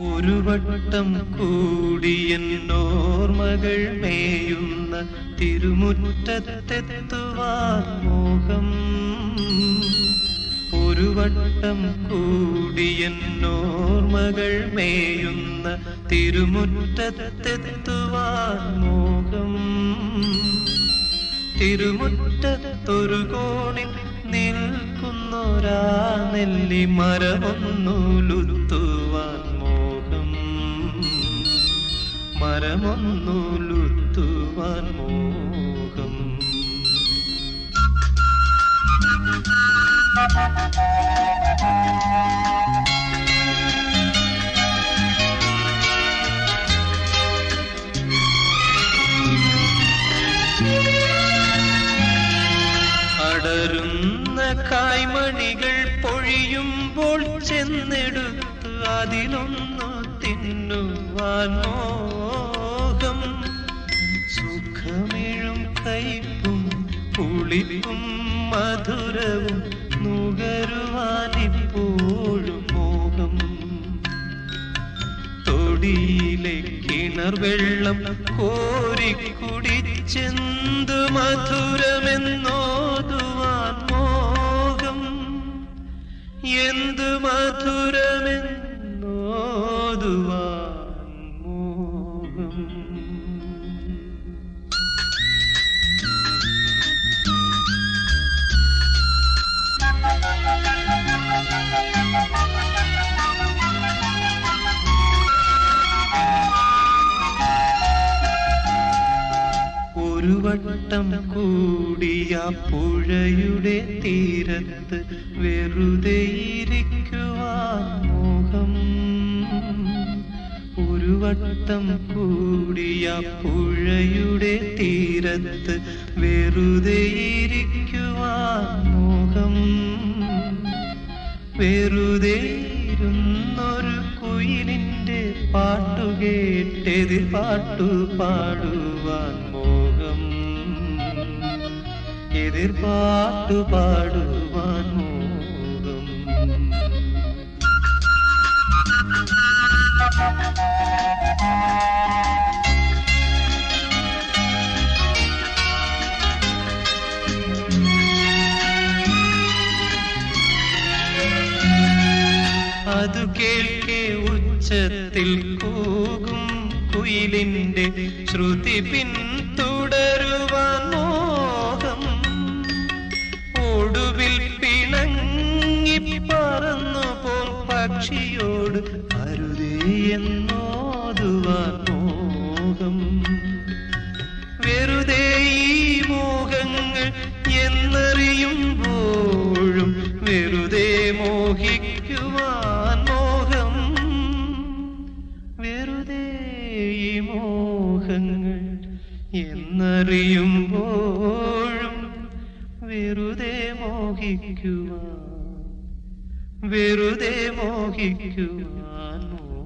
ഒരു വട്ടം കൂടിയൻ ഓർമ്മകൾ മേയുന്ന തിരുമുറ്റത്തെത്തുവാൻ മോഹം. ഒരു വട്ടം കൂടിയൻ ഓർമ്മകൾ മേയുന്ന തിരുമുറ്റത്തെത്തുവാൻ മോഹം. തിരുമുറ്റത്തൊരു കോണിൽ നിൽക്കുന്നൊരാ നെല്ലി മരമൊന്നുലുത്തുവാൻ മരമൊന്നുലുത്തുവാൻ മോഹം. അടരുന്ന കായ്മണികൾ പൊഴിയുമ്പോൾ ചെന്നെടുത്തു അതിലൊന്നു തിന്നുവാൻ കയ്പും പുളിപ്പും മധുരവും നുകരുവാനിപ്പോഴും മോഹം. തൊടിയിലെ കിണർ വെള്ളം കോരി ചെന്തു മധുരമെന്നോതുവാൻ മോഹം? എന്തു മധുരമെന്നോതുവാൻ മോഹം? ഒരു വട്ടം കൂടിയ പുഴയുടെ തീരത്ത് വെറുതെ ഇരിക്കുവാൻ മോഹം. ഒരു വട്ടം കൂടിയ പുഴയുടെ തീരത്ത് വെറുതെ ഇരിക്കുവാൻ മോഹം. വെറുതെ ഇരുന്നൊരു കുയിലിന്റെ പാട്ടുകേട്ടെതിർ പാട്ടു പാടുവാൻ മോഹം. എതിർ പാട്ടു പാടുവാൻ മോഹം. അതു കേൾക്കെ ഉച്ചത്തിൽ കൂകും കുയിലിന്റെ ശ്രുതി പിന്തുടരുവാൻ മോഹം. ഒടുവിൽ പിണങ്ങി പറന്നു പോ പക്ഷിയോട് അരുതേ എന്നോതുവാൻ മോഹം. വെറുതെ ഈ മോഹങ്ങൾ എന്നറിയുമ്പോഴും വെറുതെ മോഹിക്കുവാൻ എന്നറിയുമ്പോഴും വെറുതെ മോഹിക്കുവാൻ വെറുതെ മോഹിക്കുവാൻ മോഹം